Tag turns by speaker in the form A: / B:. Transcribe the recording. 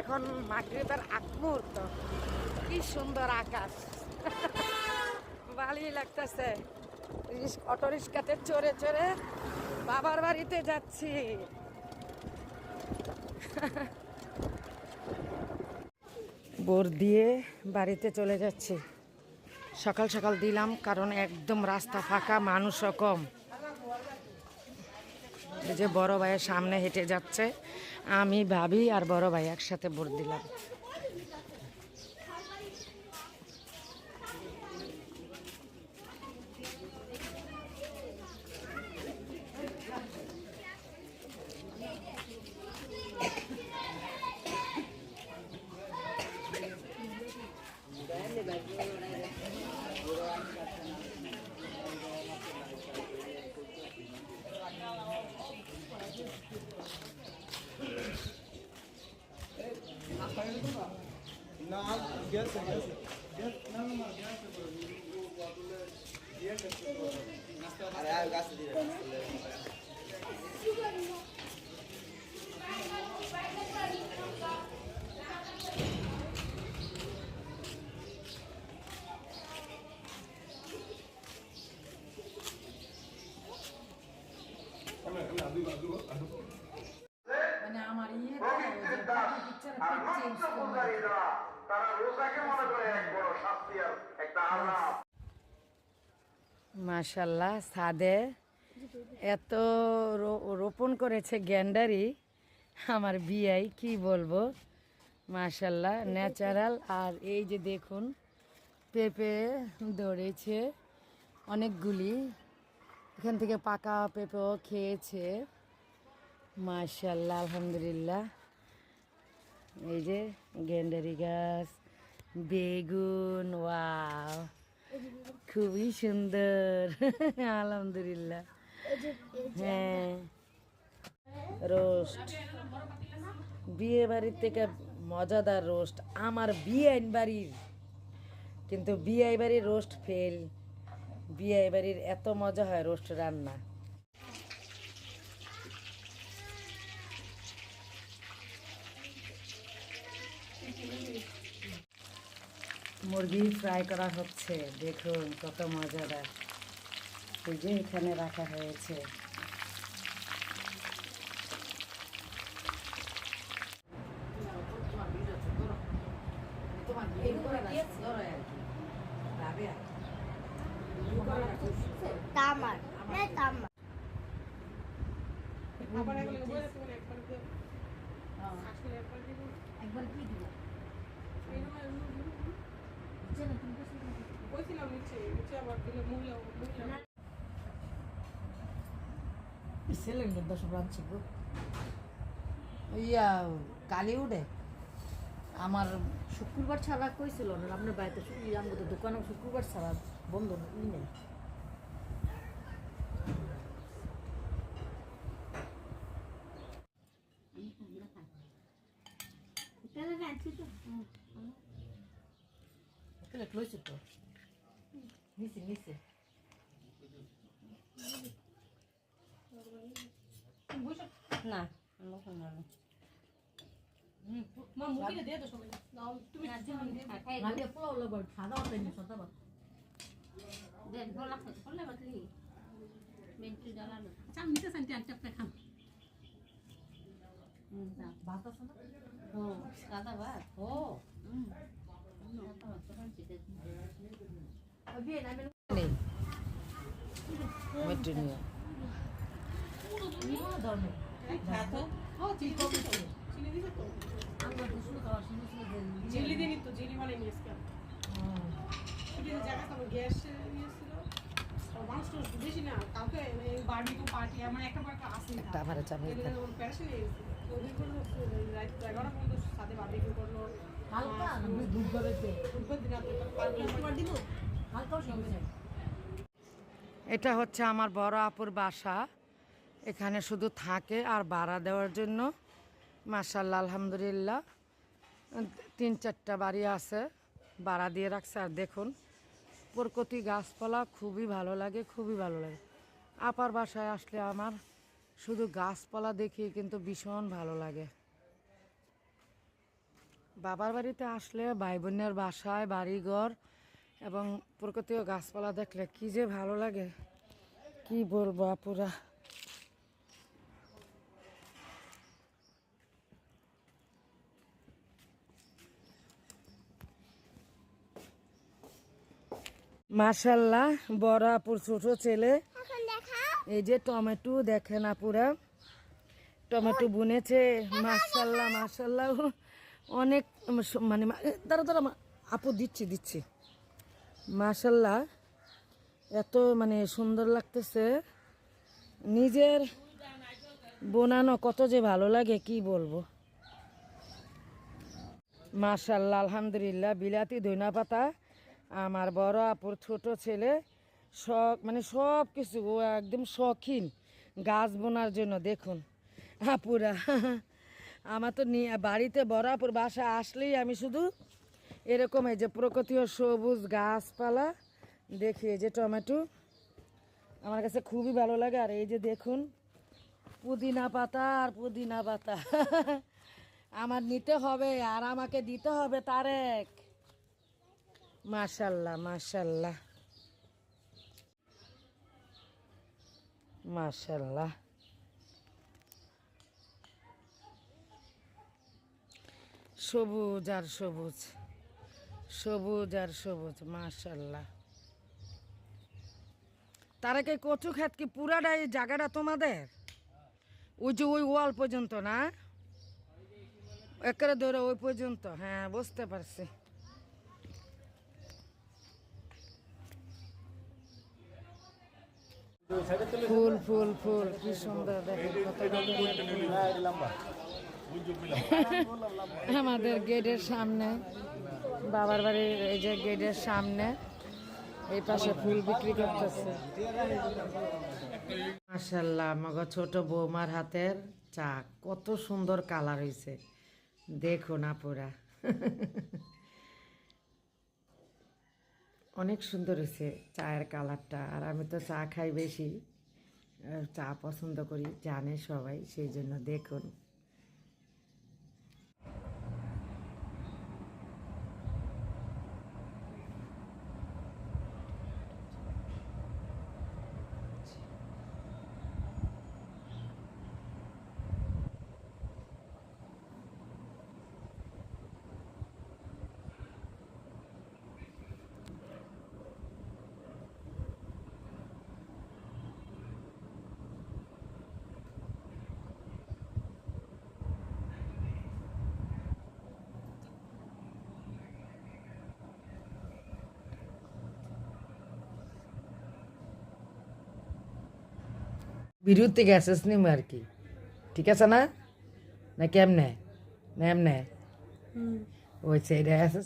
A: এখন মাগরিবের আগ মুহূর্ত কি সুন্দর আকাশ। ভালোই লাগতেছে। অটো রিক্সাতে চড়ে চড়ে বাবার বাড়িতে যাচ্ছি। বোর দিয়ে বাড়িতে চলে যাচ্ছি। সকাল সকাল দিলাম, কারণ একদম রাস্তা ফাঁকা, মানুষও কম। যে বড় ভাইয়ের সামনে হেঁটে যাচ্ছে। আমি ভাবি আর বড় ভাই একসাথে ভোট দিলাম। মানে আমার ইয়ে
B: আর আলাপ
A: মাশাল্লাহ সাদে এত রোপণ করেছে গ্যান্ডারি, আমার বিয়াই কি বলব? মাশাল্লাহ ন্যাচারাল। আর এই যে দেখুন, পেঁপে ধরেছে অনেকগুলি। এখান থেকে পাকা পেঁপেও খেয়েছে। মাশাল্লাহ আলহামদুলিল্লাহ। এই যে গেন্ডারি গাছ। বেগুন, ওয়াও। খুবই সুন্দর। আলহামদুলিল্লাহ। হ্যাঁ। রোস্ট। বিয়ে বাড়ির থেকে মজাদার রোস্ট আমার বিয়ে বাড়ির। কিন্তু বিয়ে বাড়ির রোস্ট ফেল বিয়ে বাড়ির এত মজা হয় রোস্ট রান্না। মুরগি ফ্রাই করা হচ্ছে। দেখুন কত মজাদার। এই যে এখানে রাখা হয়েছে।
C: তামার। হ্যাঁ তামার। একবার কি দিব।
A: ইয়া আমার
C: শুক্রবার ছাড়া কইছিল না, আপনার বাড়িতে শুক্রবার আমাদের দোকানে শুক্রবার ছাড়া বন্ধ নেই।
A: প্লেট লইছি তো নিচে নিচে না
C: ভাত আছে না বিয়ে না আমি
A: নেই
D: দিনই তো জিলি নিয়ে জায়গা তো গ্যাস নিয়েছিল মানুষ তো বেশি না কাউকে বার্বিকিউ পার্টি আমার একটা বার
A: একটা ভারে চাপিয়ে
D: এগুলো ওর প্যাশন নিয়ে গেছিল ওদিন করল রাত এগারোটা পর্যন্ত সাথে করল।
A: এটা হচ্ছে আমার বড় আপুর বাসা। এখানে শুধু থাকে আর ভাড়া দেওয়ার জন্য। মাসাল্লাহ আলহামদুলিল্লাহ। তিন চারটা বাড়ি আছে, ভাড়া দিয়ে রাখছে। আর দেখুন, প্রকৃতি গাছপালা খুবই ভালো লাগে, খুবই ভালো লাগে। আপার বাসায় আসলে আমার শুধু গাছপালা দেখি কিন্তু ভীষণ ভালো লাগে। বাবার বাড়িতে আসলে ভাই বোনের বাসায় বাড়িঘর এবং প্রকৃতিও গাছপালা দেখলে কি যে ভালো লাগে। কি বলব আপুরা? মাশাল্লাহ বড় আপুর ছোট ছেলে। এই যে টমেটো দেখেন আপুরা। টমেটো বুনেছে মাশাল্লাহ মাশাল্লাহ। অনেক মানে দাঁড়া মা- আপু দিচ্ছি দিচ্ছি। মাশাল্লাহ, এত মানে সুন্দর লাগতেছে। নিজের বোনানো কত যে ভালো লাগে, কি বলব। মাশাল্লাহ, আলহামদুলিল্লাহ, বিলাতি ধইনা পাতা আমার বড় আপুর ছোট ছেলে শখ মানে সব কিছু, ও একদম শখিন। গাছ বোনার জন্য, দেখুন, আপুরা। আমার তো বাড়িতে বড় আপুর বাসা আসলেই আমি শুধু এরকম এই যে প্রকৃতিও সবুজ গাছপালা, দেখি এই যে টমেটো। আমার কাছে খুবই ভালো লাগে। আর এই যে দেখুন, পুদিনা পাতা আর পুদিনা পাতা। আমার নিতে হবে আর আমাকে দিতে হবে তারেক। মাশাল্লাহ মাশাল্লাহ। মাশাল্লাহ। সবুজ আর সবুজ সবুজ আর সবুজ মাশাল্লাহ তারেক এই কচু খেত কি পুরাটা এই জায়গাটা তোমাদের? ওই যে ওই ওয়াল পর্যন্ত না? একেবারে ধরে ওই পর্যন্ত হ্যাঁ বুঝতে পারছি। ফুল ফুল ফুল, কি সুন্দর কত আমাদের গেটের সামনে, বাবার বাড়ির এই যে গেটের সামনে, এই পাশে ফুল বিক্রি করতেছে। মাশাল্লাহ আমাকে ছোট বৌমার হাতের চা, কত সুন্দর কালার হয়েছে দেখো না পুরা অনেক সুন্দর হয়েছে চায়ের কালারটা, আর আমি তো চা খাই বেশি চা পছন্দ করি, জানে সবাই, সেই জন্য দেখুন। বিরুদ্ধে গেছিস নিম আর কি ঠিক আছে না না কেমনে না এমনে ওই সাইডে আছে